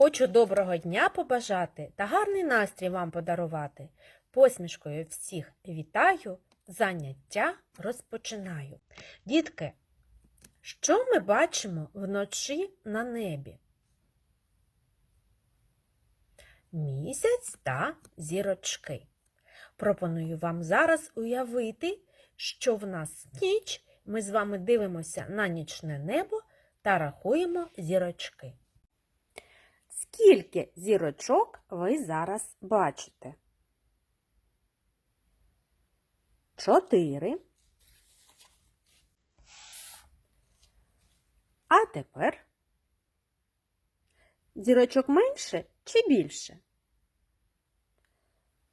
Хочу доброго дня побажати та гарний настрій вам подарувати. Посмішкою всіх вітаю, заняття розпочинаю. Дітки, що ми бачимо вночі на небі? Місяць та зірочки. Пропоную вам зараз уявити, що в нас ніч. Ми з вами дивимося на нічне небо та рахуємо зірочки. Скільки зірочок ви зараз бачите? Чотири. А тепер зірочок менше чи більше?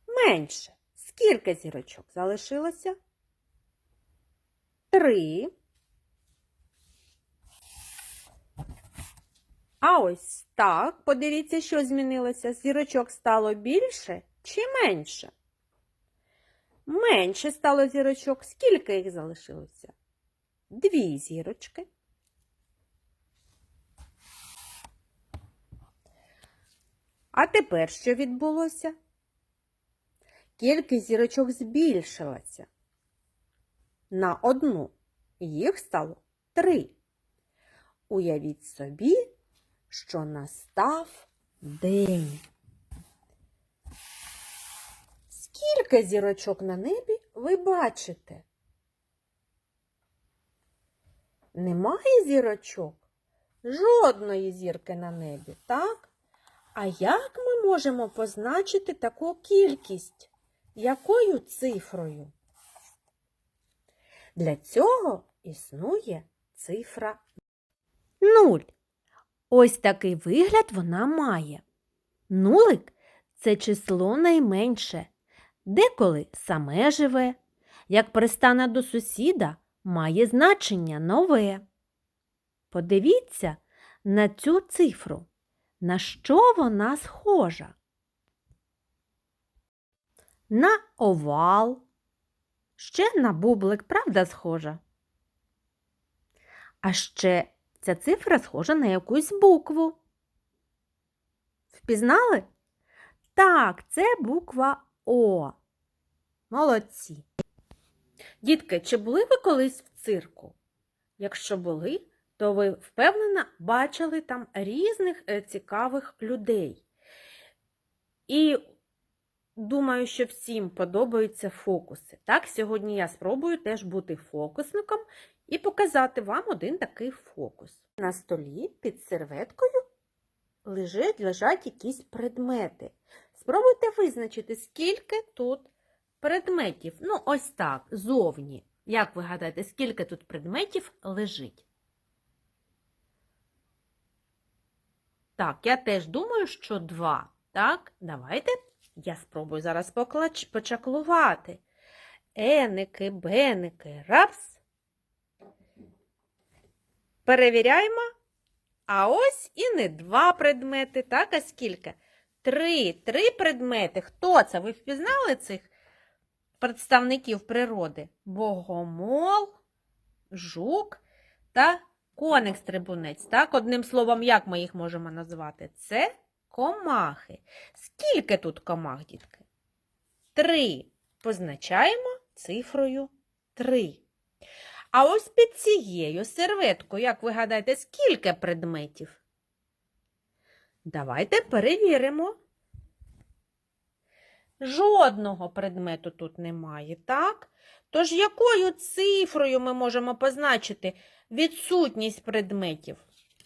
Менше. Скільки зірочок залишилося? Три. А ось так, подивіться, що змінилося. Зірочок стало більше чи менше? Менше стало зірочок. Скільки їх залишилося? Дві зірочки. А тепер що відбулося? Кількість зірочок збільшилася на одну. Їх стало три. Уявіть собі, що настав день. Скільки зірочок на небі ви бачите? Немає зірочок? Жодної зірки на небі, так? А як ми можемо позначити таку кількість? Якою цифрою? Для цього існує цифра 0. Ось такий вигляд вона має. Нулик це число найменше, деколи саме живе, як пристане до сусіда, має значення нове. Подивіться на цю цифру. На що вона схожа? На овал. Ще на бублик, правда, схожа? А ще ця цифра схожа на якусь букву. Впізнали? Так, це буква О. Молодці. Дітки, чи були ви колись в цирку? Якщо були, то ви впевнено бачили там різних е, цікавих людей. І думаю, що всім подобаються фокуси. Так, сьогодні я спробую теж бути фокусником і показати вам один такий фокус. На столі під серветкою лежать, лежать якісь предмети. Спробуйте визначити, скільки тут предметів. Ну, ось так, зовні. Як ви гадаєте, скільки тут предметів лежить? Так, я теж думаю, що два. Так, давайте я спробую зараз поклач... почаклувати. Еники, беники, рапс. Перевіряємо. А ось і не два предмети, так, а скільки? Три. Три предмети. Хто це? Ви впізнали цих представників природи? Богомол, жук та коник-стрибунець. Так, одним словом, як ми їх можемо назвати? Це комахи. Скільки тут комах, дітки? Три. Позначаємо цифрою три. А ось під цією серветкою, як ви гадаєте, скільки предметів? Давайте перевіримо. Жодного предмету тут немає, так? Тож якою цифрою ми можемо позначити відсутність предметів?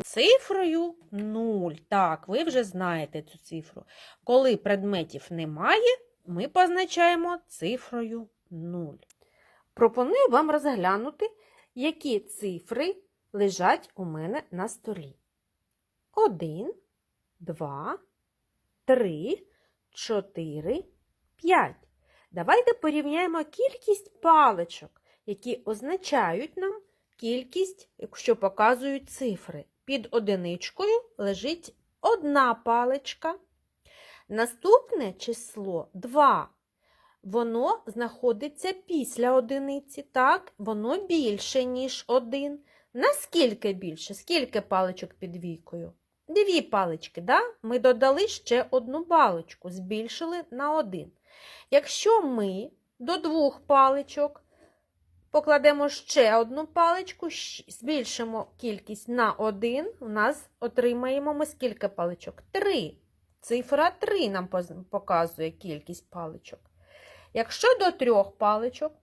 Цифрою 0. Так, ви вже знаєте цю цифру. Коли предметів немає, ми позначаємо цифрою 0. Пропоную вам розглянути, які цифри лежать у мене на столі. 1, 2, 3, 4, 5. Давайте порівняємо кількість паличок, які означають нам кількість, якщо показують цифри. Під одиничкою лежить одна паличка. Наступне число 2. Воно знаходиться після одиниці, так? Воно більше, ніж 1. Наскільки більше? Скільки паличок під війкою? дві палички, да? ми додали ще одну паличку, збільшили на один. Якщо ми до двох паличок покладемо ще одну паличку, збільшимо кількість на один, у нас отримаємо ми скільки паличок? Три. Цифра 3 нам показує кількість паличок. Якщо до трьох паличок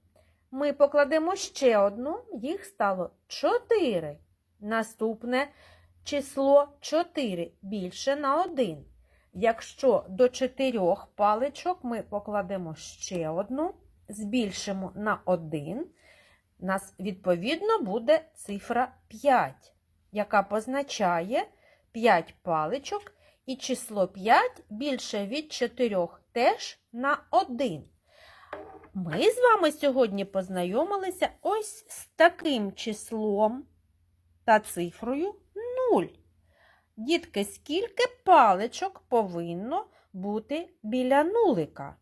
ми покладемо ще одну, їх стало 4. Наступне число 4 більше на 1. Якщо до чотирьох паличок ми покладемо ще одну, збільшимо на 1, нас відповідно буде цифра 5, яка позначає 5 паличок, і число 5 більше від 4 теж на 1. Ми з вами сьогодні познайомилися ось з таким числом та цифрою 0. Дітки, скільки паличок повинно бути біля нулика?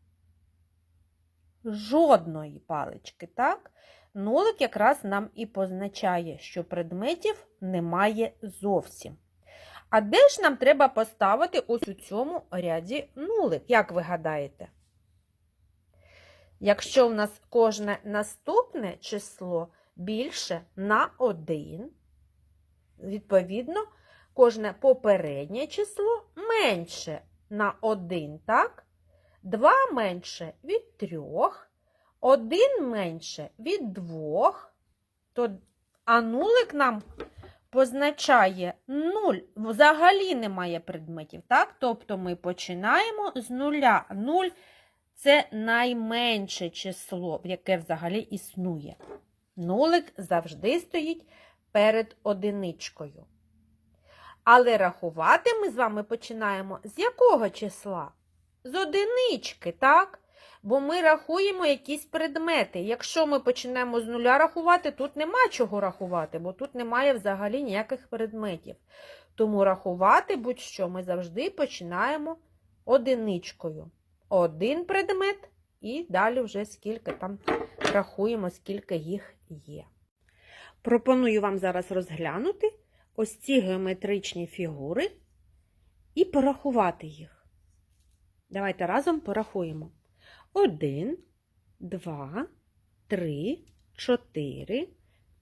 Жодної палички, так? Нулик якраз нам і позначає, що предметів немає зовсім. А де ж нам треба поставити ось у цьому ряді нулик, як ви гадаєте? Якщо в нас кожне наступне число більше на 1, відповідно, кожне попереднє число менше на 1, так? 2 менше від 3, 1 менше від 2, то, а нулик нам позначає 0, взагалі немає предметів, так? Тобто ми починаємо з нуля. 0 це найменше число, яке взагалі існує. Нулик завжди стоїть перед одиничкою. Але рахувати ми з вами починаємо з якого числа? З одинички, так? Бо ми рахуємо якісь предмети. Якщо ми почнемо з нуля рахувати, тут нема чого рахувати, бо тут немає взагалі ніяких предметів. Тому рахувати будь-що ми завжди починаємо одиничкою. Один предмет, і далі вже скільки там рахуємо, скільки їх є. Пропоную вам зараз розглянути ось ці геометричні фігури і порахувати їх. Давайте разом порахуємо. Один, два, три, чотири,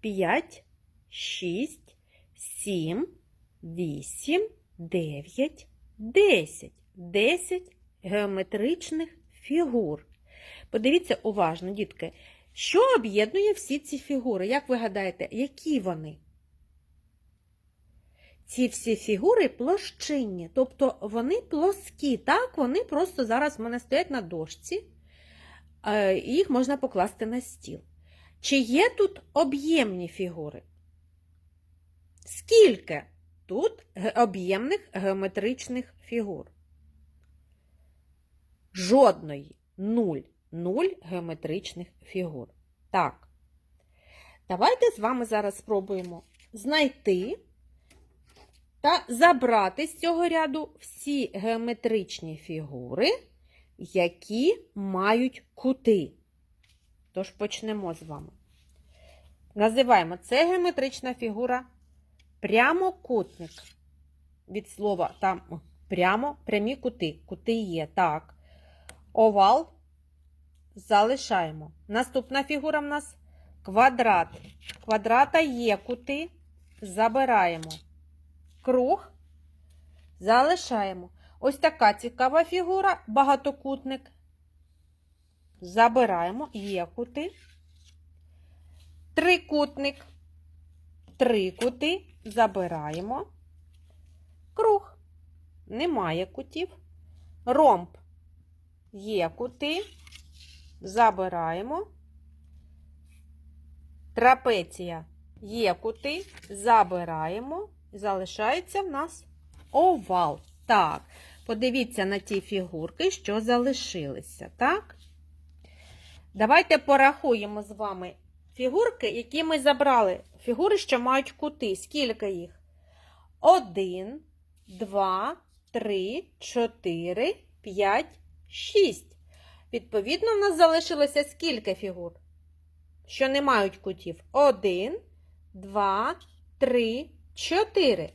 п'ять, шість, сім, вісім, дев'ять, десять. Десять геометричних фігур. Подивіться уважно, дітки, що об'єднує всі ці фігури? Як ви гадаєте, які вони? Ці всі фігури площинні, тобто вони плоскі, так, вони просто зараз в мене стоять на дошці, е, їх можна покласти на стіл. Чи є тут об'ємні фігури? Скільки тут об'ємних геометричних фігур? Жодної. Нуль. Нуль геометричних фігур. Так. Давайте з вами зараз спробуємо знайти та забрати з цього ряду всі геометричні фігури, які мають кути. Тож почнемо з вами. Називаємо це геометрична фігура прямокутник. Від слова там прямо прямі кути. Кути є. Так. Овал залишаємо. Наступна фігура в нас квадрат. Квадрата є кути, забираємо. Круг залишаємо. Ось така цікава фігура, багатокутник. Забираємо, є кути. Трикутник. Три кути забираємо. Круг. Немає кутів. Ромб. Є кути. Забираємо. Трапеція. Є кути. Забираємо. Залишається в нас овал. Так, подивіться на ті фігурки, що залишилися, так? Давайте порахуємо з вами фігурки, які ми забрали. Фігури, що мають кути. Скільки їх? Один, два, три, чотири, п'ять, шість. Відповідно, в нас залишилося скільки фігур? Що не мають кутів? Один, два, три, чотири.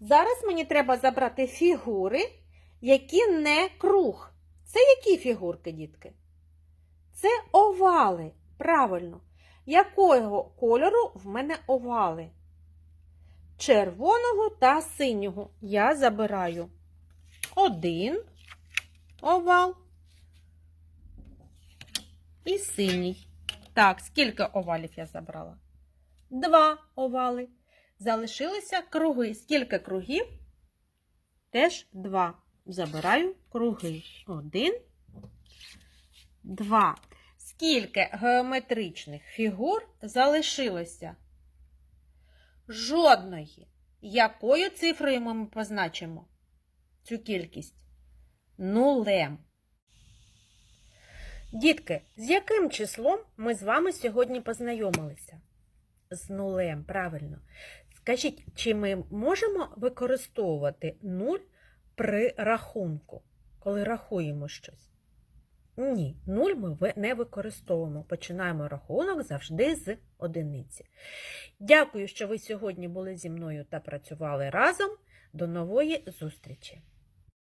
Зараз мені треба забрати фігури, які не круг. Це які фігурки, дітки? Це овали. Правильно. Якого кольору в мене овали? Червоного та синього. Я забираю один овал і синій. Так, скільки овалів я забрала? Два овали. Залишилися круги. Скільки кругів? Теж два. Забираю круги. Один, два. Скільки геометричних фігур залишилося? Жодної. Якою цифрою ми позначимо цю кількість? Нулем. Дітки, з яким числом ми з вами сьогодні познайомилися? З нулем, правильно. Скажіть, чи ми можемо використовувати нуль при рахунку, коли рахуємо щось? Ні, нуль ми не використовуємо. Починаємо рахунок завжди з одиниці. Дякую, що ви сьогодні були зі мною та працювали разом. До нової зустрічі!